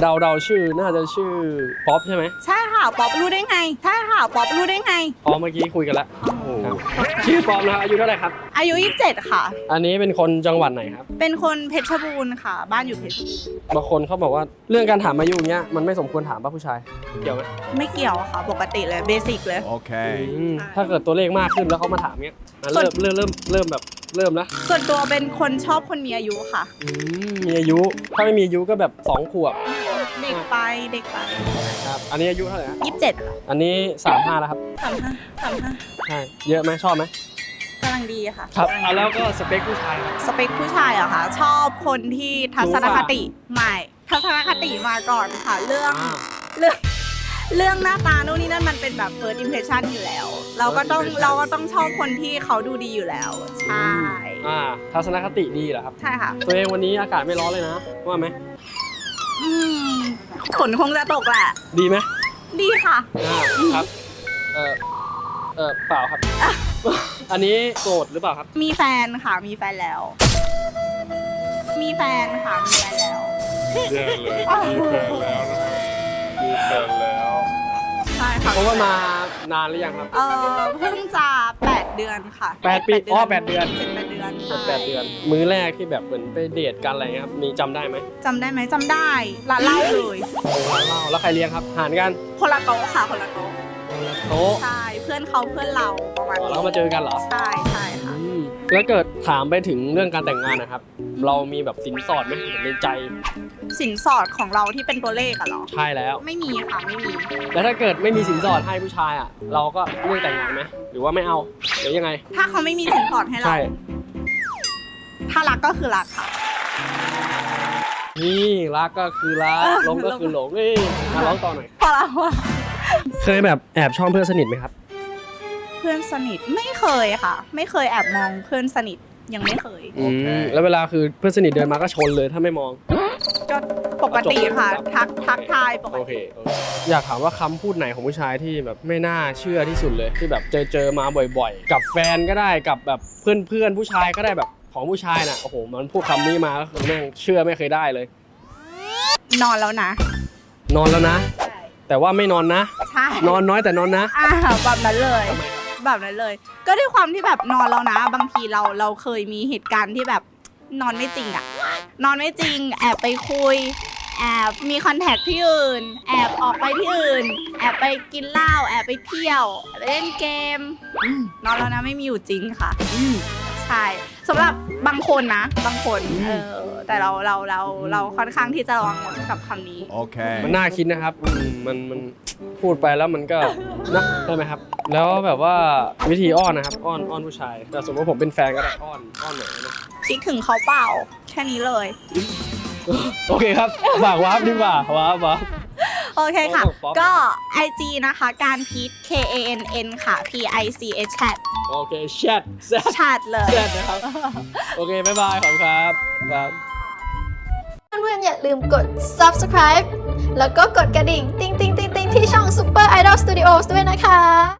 เดาเดาชื่อน่าจะชื่อป๊อปใช่ไหมใช่ค่ะป๊อปรู้ได้ไงใช่ค่ะป๊อปรู้ได้ไงอ๋อเมื่อกี้คุยกันแล้วครับชื่อป๊อปนะครับอายุเท่าไหร่ครับ อายุ 27 ค่ะ อันนี้เป็นคนจังหวัดไหนครับ เป็นคนเพชรบูรณ์ค่ะ บ้านอยู่เพชรบูรณ์บางคนเขาบอกว่าเรื่องการถามอายุเนี้ยมันไม่สมควรถามป่ะผู้ชายเกี่ยวไหมไม่เกี่ยวค่ะ ปกติเลยเบสิกเลย Okay. อืมถ้าเกิดตัวเลขมากขึ้นแล้วเขามาถามเนี้ยอะส่วนเริ่มเริ่มเริ่มเริ่มแบบเริ่มนะส่วนตัวเป็นคนชอบคนมีอายุค่ะอืมมีอายุถ้าไม่มีอายุก็แบบสองขวบเด็กไปเด็กไปครับอันนี้อายุเท่าไหร่ฮะ27ค่ะอันนี้สามห้าแล้วครับสามห้าสามห้าใช่เยอะไหมชอบไหมกำลังดีค่ะ ครับอะแล้วก็สเปคผู้ชายครับ สเปคผู้ชายเหรอะค่ะชอบคนที่ทัศนคติใหม่ ทัศนคติมาก่อนค่ะ เรื่องอ่า เรื่องเรื่องหน้าตาโน่นนี่นั่นมันเป็นแบบ first impression อยู่แล้ว เราก็ต้อง First impression เราก็ต้องชอบคนที่เขาดูดีอยู่แล้ว ใช่ อ่าทัศนคติดีเหรอครับ ใช่ค่ะ ตัวเองวันนี้อากาศไม่ร้อนเลยนะว่าไหมอืม ฝนคงจะตกแหละ ดีไหมดีค่ะอ่าครับ เออเออเปล่าครับ อันนี้โสดหรือเปล่าครับ มีแฟนค่ะ มีแฟนแล้ว มีแฟนค่ะ มีแฟนแล้ว แย่เลยมีแฟนแล้วนะครับมีแฟนแล้วใช่ค่ะเพราะว่ามานานหรือยังครับ เออเพิ่งจะแปดเดือนค่ะแปดปีอ๋อแปดเดือน เจ็ดแปดเดื อนเกือบใช่แปดเดือน มื้อแรกที่แบบเหมือนไปเดทกันอะไรเงี้ยครับมีจำได้ไหมจำได้ไหมจำได้ร้านเหล้าเลย โอ้ร้านเหล้าแล้วใครเลี้ยงครับหารกันคนละโต๊ะค่ะคนละโต๊ะโต๊ะใช่เพื่อนเขาเพื่อนเราประมาณอ๋อนี้แล้วมาเจอกันเหรอใช่ใช่ค่ะ อืมแล้วเกิดถามไปถึงเรื่องการแต่งงานนะครับ เรามีแบบสินสอดไหมในใจสินสอดของเราที่เป็นตัวเลขอะเหรอ ใช่แล้ว ไม่มีค่ะไม่มีแล้วถ้าเกิดไม่มีสินสอดให้ผู้ชายอะ เราก็เลือกแต่งงานไหมหรือว่าไม่เอาหรือยังไง ถ้าเขาไม่มีสินสอดให้เราใช่ ถ้ารักก็คือรักค่ะ นี่รักก็คือรักหลงก็คือหลงเอ้ยมาร้องต่อหน่อยเพราะเราว่าเคยแบบแอบชอบเพื่อนสนิทไหมครับ เพื่อนสนิทไม่เคยค่ะ ไม่เคยแอบมองเพื่อนสนิทยังไม่เคยอืมแล้วเวลาคือเพื่อนสนิทเดินมาก็ชนเลยถ้าไม่มอง ก็ปกติค่ะ ทักทักทายปกโอติเคโอเคอยากถามว่าคำพูดไหนของผู้ชายที่แบบไม่น่าเชื่อที่สุดเลยที่แบบเจอเจอมาบ่อย ๆ กับแฟนก็ได้กับแบบเพื่อนเพื่อนๆผู้ชายก็ได้แบบ ของผู้ชายน่ะโอ้โหมันพูดคำนี้มาก็คือแม่งเชื่อไม่เคยได้เลย นอนแล้วนะ นอนแล้วนะ แต่ว่าไม่นอนนะ ใช่นอนน้อยแต่นอนนะอ่าแบบนั้นเลยทำไมครับแบบนั้นเลย ก็ด้วยความที่แบบนอนแล้วนะ บางทีเราเราเคยมีเหตุการณ์ที่แบบนอนไม่จริงอะนอนไม่จริง แอบไปคุย แอบมีคอนแทคที่อื่น แอบออกไปที่อื่น แอบไปกินเหล้าแอบไปเที่ยวไปเล่นเกมอืมนอนแล้วนะไม่มีอยู่จริงค่ะอืมใช่ สำหรับบางคนนะ บางคนเออแต่เราเราเราเราค่อนข้างที่จะระวังกับคำนี้ Okay. มันน่าคิดนะครับอืมมันมันพูดไปแล้วมันก็นะใช่ไหมครับ แล้วแบบว่าวิธีอ้อนนะครับ อ้อนอ้อนผู้ชายแต่สมมติผมเป็นแฟนก็ได้อ้อนอ้อนหน่อยนะคิดถึงเขาเปล่า แค่นี้เลย โอเคครับฝากวาร์ปดีกว่าวาร์ปวาร์ป โอเคค่ะ โอ้โหป๊อป ก็ IG นะคะ การพีท K A N N ค่ะ P I C H chat โอเคแชทแซด chat เลยแซดนะครับ โอเค บ๊ายบาย ขอบคุณครับครับ เพื่อนๆอย่าลืมกด subscribe แล้วก็กดกระดิ่ง ติ๊งติ๊งติ๊งติ๊งที่ช่อง Super Idol Studios ด้วยนะคะ